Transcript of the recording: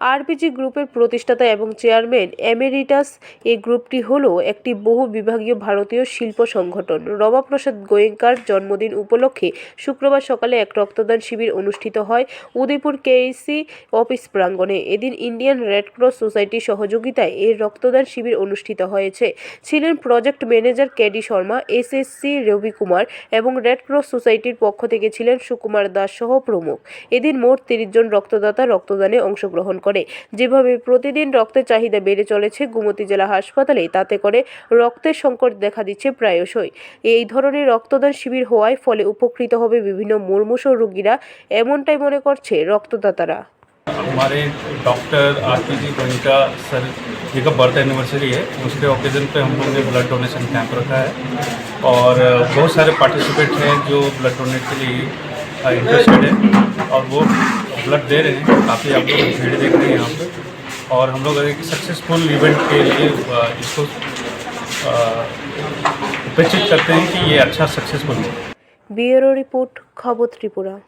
RPG গ্রুপের প্রতিষ্ঠাতা এবং চেয়ারম্যান এমেরিটাস। এই গ্রুপটি হল একটি বহু বিভাগীয় ভারতীয় শিল্প সংগঠন। রমাপ্রসাদ গোয়েঙ্কার জন্মদিন উপলক্ষে শুক্রবার সকালে এক রক্তদান শিবির অনুষ্ঠিত হয় উদয়পুর কেএসি অফিস প্রাঙ্গণে। এদিন ইন্ডিয়ান রেড ক্রস সোসাইটির সহযোগিতায় এই রক্তদান শিবির অনুষ্ঠিত হয়েছে। ছিলেন project manager KD Sharma, SSC Ravi Kumar এবং রেড ক্রস সোসাইটির পক্ষ থেকে ছিলেন সুকুমার দাস সহ প্রমুখ। এদিন মোট তিরিশ জন রক্তদাতা রক্তদানে অংশগ্রহণ করে যেভাবে প্রতিদিন রক্তের চাহিদা বেড়ে চলেছে গুমতি জেলা হাসপাতালে তাতে করে রক্তের সংকট দেখা দিচ্ছে প্রায়শই এই ধরনের রক্তদান শিবির হওয়ায় ফলে উপকৃত হবে বিভিন্ন মুমূর্ষ রোগীরা এমনটাই মনে করছে রক্তদাতারা हमारे doctor R P G Goenka sir ji का बर्थ एनिवर्सरी है उसके ओकेज़न पे हम लोग ने ब्लड डोनेशन कैंप रखा है और बहुत सारे पार्टिसिपेंट हैं जो ब्लड डोनेट के लिए इंटरेस्टेड है और वो ब्लड दे रहे हैं। काफ़ी आप लोग भीड़ देख रहे हैं यहाँ पर और हम लोग एक सक्सेसफुल इवेंट के लिए इसको अपेक्षित करते हैं कि ये अच्छा सक्सेसफुल है। ब्यूरो रिपोर्ट खबर त्रिपुरा।